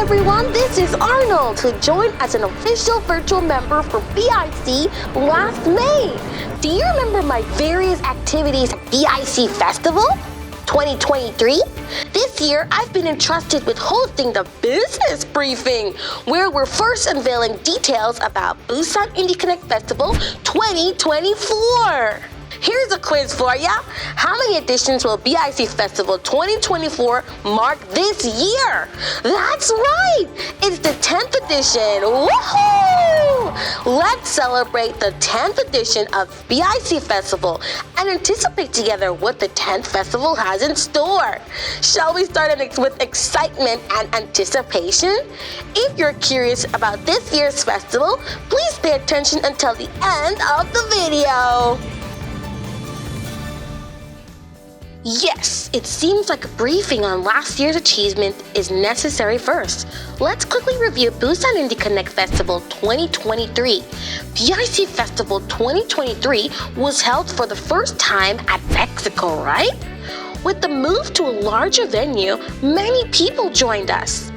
everyone, this is Arnold, who joined as an official virtual member for BIC last May. Do you remember my various activities at BIC Festival 2023? This year, I've been entrusted with hosting the business briefing, where we're first unveiling details about Busan Indie Connect Festival 2024. Here's a quiz for ya. How many editions will BIC Festival 2024 mark this year? That's right! It's the 10th edition! Woohoo! Let's celebrate the 10th edition of BIC Festival and anticipate together what the 10th festival has in store. Shall we start with excitement and anticipation? If you're curious about this year's festival, please pay attention until the end of the video. Yes, it seems like a briefing on last year's achievement is necessary first. Let's quickly review Busan Indie Connect Festival 2023. BIC Festival 2023 was held for the first time at Mexico, right? With the move to a larger venue, many people joined us.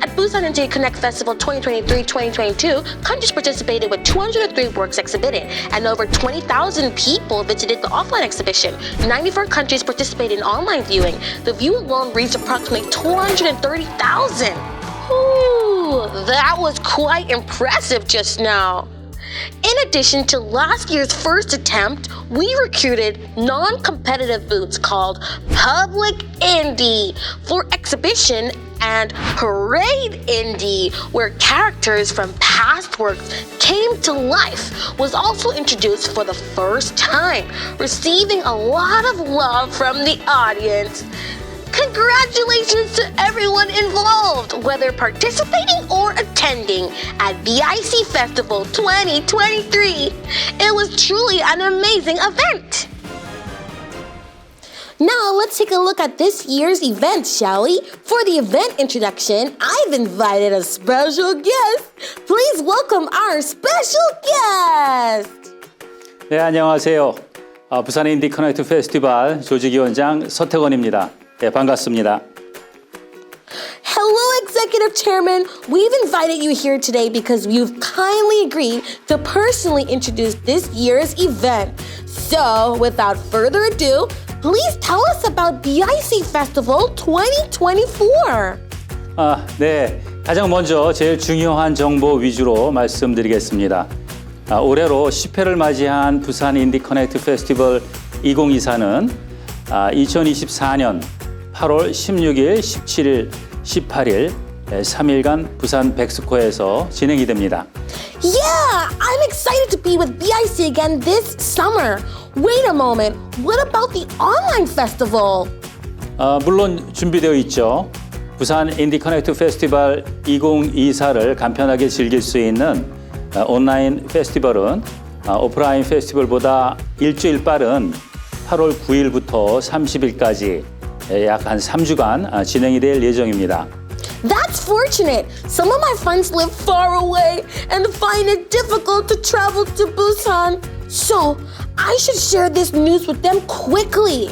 At Busan Indie Connect Festival 2023-2022, countries participated with 203 works exhibited, and over 20,000 people visited the offline exhibition. 94 countries participated in online viewing. The view alone reached approximately 230,000. Ooh, that was quite impressive just now. In addition to last year's first attempt, we recruited non competitive booths called Public Indie for exhibition and Parade Indie, where characters from past works came to life, was also introduced for the first time, receiving a lot of love from the audience. Congratulations to everyone involved, whether participating or attending at BIC Festival 2023. It was truly an amazing event. Now let's take a look at this year's event, shall we? For the event introduction, I've invited a special guest. Please welcome our special guest. 네, 안녕하세요. 아, 부산 인디 커넥트 페스티벌 조직위원장 서태건입니다. 네, 반갑습니다. Hello, Executive Chairman. We've invited you here today because you've kindly agreed to personally introduce this year's event. So, without further ado, please tell us about BIC Festival 2024. 아, 네. 가장 먼저 제일 중요한 정보 위주로 말씀드리겠습니다. 아, 올해로 10회를 맞이한 부산 인디 커넥트 페스티벌 2024는 아, 2024년 8월 16일, 17일, 18일 3일간 부산 백스코에서 진행이 됩니다. Yeah, I'm excited to be with BIC again this summer. Wait a moment, what about the online festival? 아, 물론 준비되어 있죠. 부산 인디 커넥트 페스티벌 2024를 간편하게 즐길 수 있는 아, 온라인 페스티벌은 아, 오프라인 페스티벌보다 일주일 빠른 8월 9일부터 30일까지 약 한 3주간 아, 진행이 될 예정입니다. That's fortunate. Some of my friends live far away and find it difficult to travel to Busan. So, I should share this news with them quickly.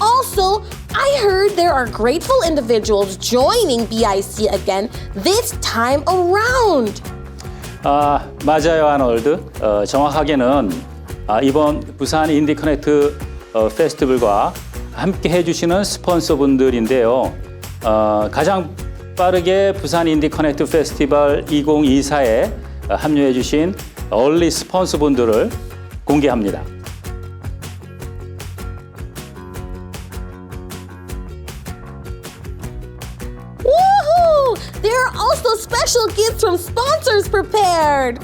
Also, I heard there are grateful individuals joining BIC again this time around. 아, 맞아요, 아놀드. 어, 정확하게는 아, 이번 부산 인디 커넥트 어, 페스티벌과 함께 해주시는 스폰서분들인데요. 어, 가장 빠르게 부산 인디 커넥트 페스티벌 2024에 합류해 주신 얼리 스폰서분들을 공개합니다. Woohoo! There are also special gifts from sponsors prepared.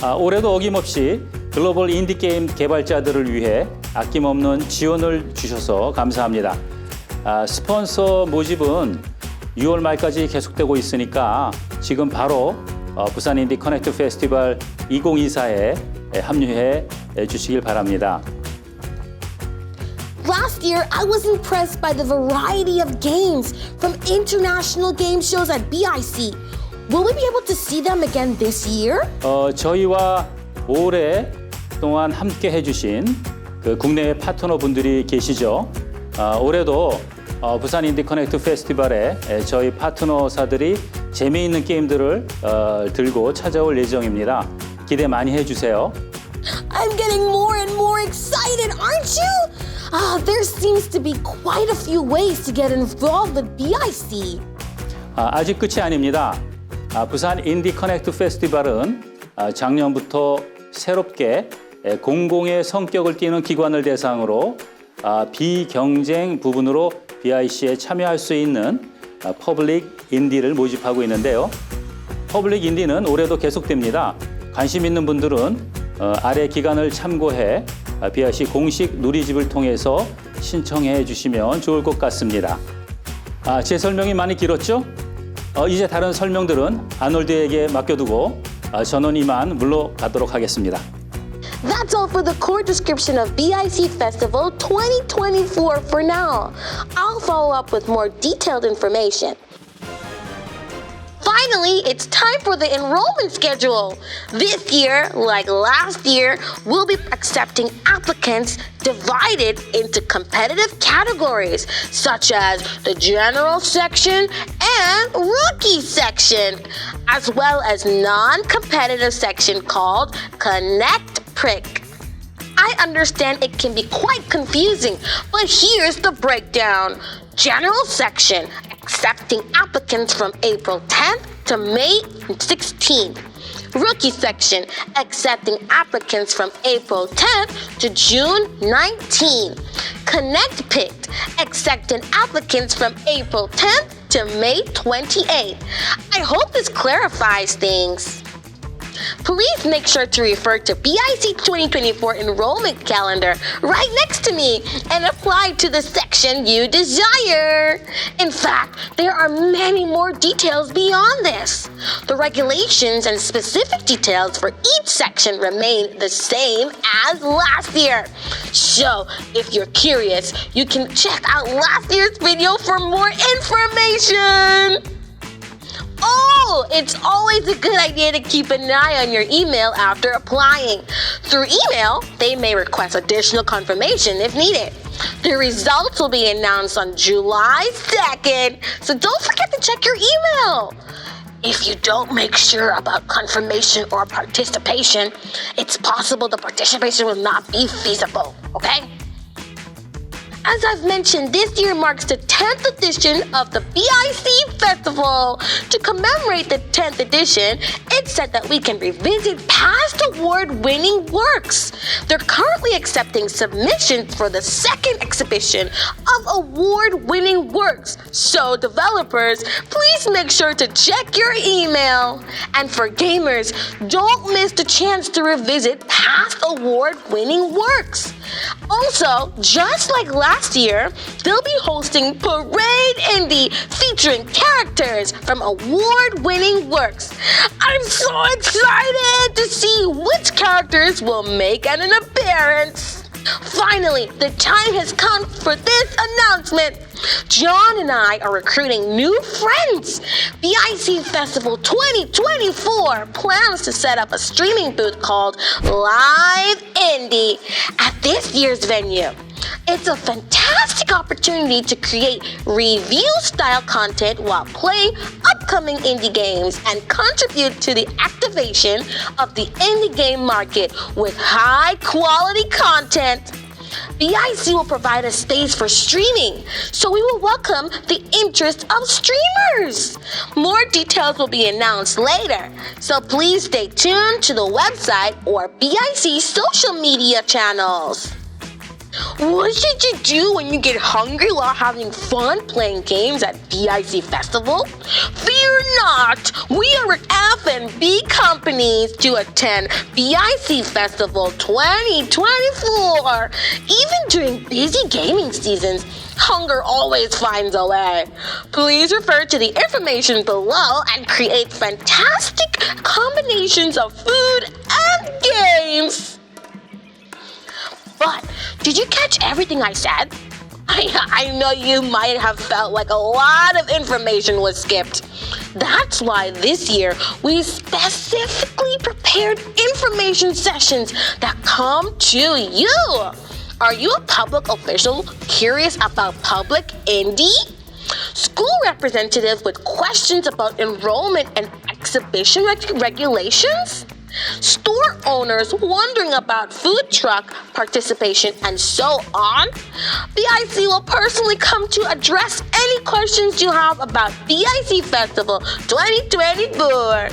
아, 올해도 어김없이 글로벌 인디게임 개발자들을 위해 아낌없는 지원을 주셔서 감사합니다. 아, 스폰서 모집은 6월 말까지 계속되고 있으니까 지금 바로 어, 부산 인디 커넥트 페스티벌 2024에 합류해 주시길 바랍니다. Last year, I was impressed by the variety of games from international game shows at BIC. Will we be able to see them again this year? 어, 저희와 올해 동안 함께 해주신 그 국내 파트너 분들이 계시죠. 아, 올해도 어, 부산 인디 커넥트 페스티벌에 에, 저희 파트너사들이 재미있는 게임들을 어, 들고 찾아올 예정입니다. 기대 많이 해주세요. I'm getting more and more excited, aren't you? Ah, there seems to be quite a few ways to get involved with BIC. 아, 아직 끝이 아닙니다. 아, 부산 인디 커넥트 페스티벌은 아, 작년부터 새롭게 에, 공공의 성격을 띠는 기관을 대상으로 아, 비경쟁 부분으로 BIC에 참여할 수 있는 아, 퍼블릭 인디를 모집하고 있는데요. 퍼블릭 인디는 올해도 계속됩니다. 관심 있는 분들은 어, 아래 기간을 참고해 아, BIC 공식 누리집을 통해서 신청해 주시면 좋을 것 같습니다. 아, 제 설명이 많이 길었죠? 어, 이제 다른 설명들은 아놀드에게 맡겨두고 아, 저는 이만 물러가도록 하겠습니다. That's all for the core description of BIC Festival 2024 for now. I'll follow up with more detailed information. Finally, it's time for the enrollment schedule. This year, like last year, we'll be accepting applicants divided into competitive categories such as the general section and rookie section, as well as non-competitive section called Connect Prick. I understand it can be quite confusing, but here's the breakdown. General section accepting applicants from April 10th to May 16th. Rookie section accepting applicants from April 10th to June 19th. Connect Picked accepting applicants from April 10th to May 28th. I hope this clarifies things. Please make sure to refer to BIC 2024 enrollment calendar right next to me and apply to the section you desire. In fact, there are many more details beyond this. The regulations and specific details for each section remain the same as last year. So, if you're curious, you can check out last year's video for more information. It's always a good idea to keep an eye on your email after applying. Through email, they may request additional confirmation if needed. The results will be announced on July 2nd, so don't forget to check your email. If you don't make sure about confirmation or participation, it's possible the participation will not be feasible, okay? As I've mentioned, this year marks the 10th edition of the BIC Festival. To commemorate the 10th edition, it's said that we can revisit past award winning works. They're currently accepting submissions for the second exhibition of award winning works. So, developers, please make sure to check your email. And for gamers, don't miss the chance to revisit past award winning works. Also, just like last year, they'll be hosting Parade Indie featuring characters from award winning works. I'm so excited to see which characters will make an appearance. Finally, the time has come for this announcement. John and I are recruiting new friends. The IC Festival 2024 plans to set up a streaming booth called Live Indie at this year's venue. It's a fantastic opportunity to create review style content while playing upcoming indie games and contribute to the activation of the indie game market with high quality content. BIC will provide a space for streaming, so we will welcome the interest of streamers. More details will be announced later, so please stay tuned to the website or BIC social media channels. What should you do when you get hungry while having fun playing games at BIC Festival? Fear not! We are F&B companies to attend BIC Festival 2024. Even during busy gaming seasons, hunger always finds a way. Please refer to the information below and create fantastic combinations of food and games. But did you catch everything I said? I, I know you might have felt like a lot of information was skipped. That's why this year we specifically prepared information sessions that come to you. Are you a public official curious about public indie? School representatives with questions about enrollment and exhibition reg- regulations? Store owners wondering about food truck participation and so on? BIC will personally come to address any questions you have about BIC Festival 2024.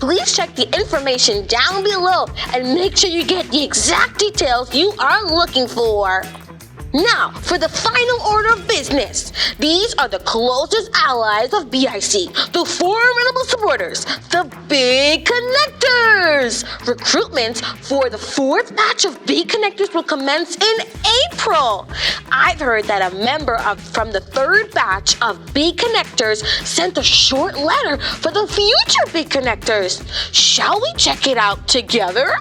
Please check the information down below and make sure you get the exact details you are looking for. Now, for the final order of business. These are the closest allies of BIC, the formidable supporters, the big connectors. Recruitment for the fourth batch of big connectors will commence in April. I've heard that a member of from the third batch of big connectors sent a short letter for the future big connectors. Shall we check it out together?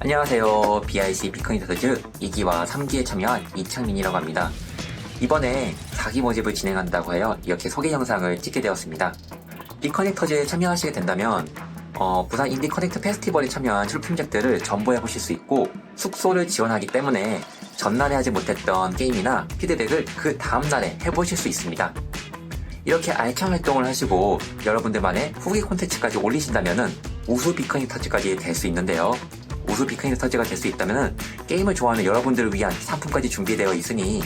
안녕하세요. BIC 비커니터즈 2기와 3기에 참여한 이창민이라고 합니다. 이번에 4기 모집을 진행한다고 해요. 이렇게 소개 영상을 찍게 되었습니다. 비커넥터즈에 참여하시게 된다면 어, 부산 인디 커넥트 페스티벌에 참여한 출품작들을 전부해 보실 수 있고 숙소를 지원하기 때문에 전날에 하지 못했던 게임이나 피드백을 그 다음날에 해보실 수 있습니다. 이렇게 알찬 활동을 하시고 여러분들만의 후기 콘텐츠까지 올리신다면 우수 비커넥터즈까지 될 수 있는데요. 우수 비커넥터즈가 될 수 있다면 게임을 좋아하는 여러분들을 위한 상품까지 준비되어 있으니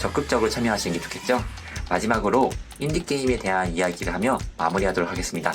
적극적으로 참여하시는 게 좋겠죠? 마지막으로 인디게임에 대한 이야기를 하며 마무리하도록 하겠습니다.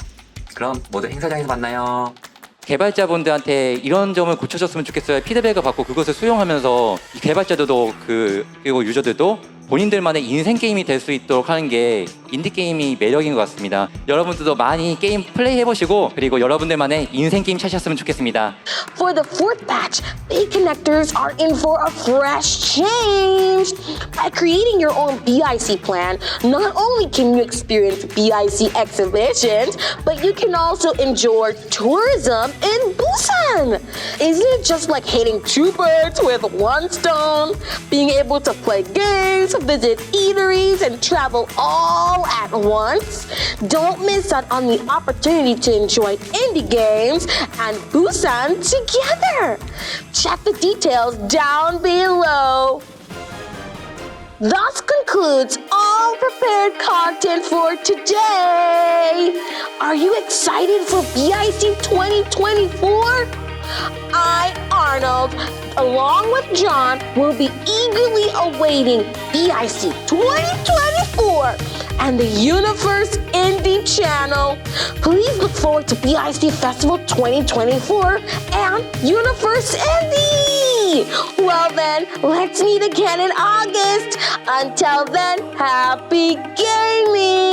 그럼 모두 행사장에서 만나요. 개발자분들한테 이런 점을 고쳐줬으면 좋겠어요. 피드백을 받고 그것을 수용하면서 이 개발자들도 그 그리고 유저들도 본인들만의 인생 게임이 될 수 있도록 하는 게 인디 게임이 매력인 것 같습니다. 여러분들도 많이 게임 플레이 해보시고 그리고 여러분들만의 인생 게임 찾으셨으면 좋겠습니다. For the fourth batch, big connectors are in for a fresh change. By creating your own BIC plan, not only can you experience BIC exhibitions, but you can also enjoy tourism in Busan. Isn't it just like hitting two birds with one stone? Being able to play games, visit eateries, and travel all at once? Don't miss out on the opportunity to enjoy indie games and Busan together. Check the details down below. Thus concludes all prepared content for today. Are you excited for BIC 2024? I, Arnold, along with John, will be eagerly awaiting BIC 2024 and the Universe Indie Channel. Please look forward to BIC Festival 2024 and Universe Indie. Well, then, let's meet again in August. Until then, happy gaming!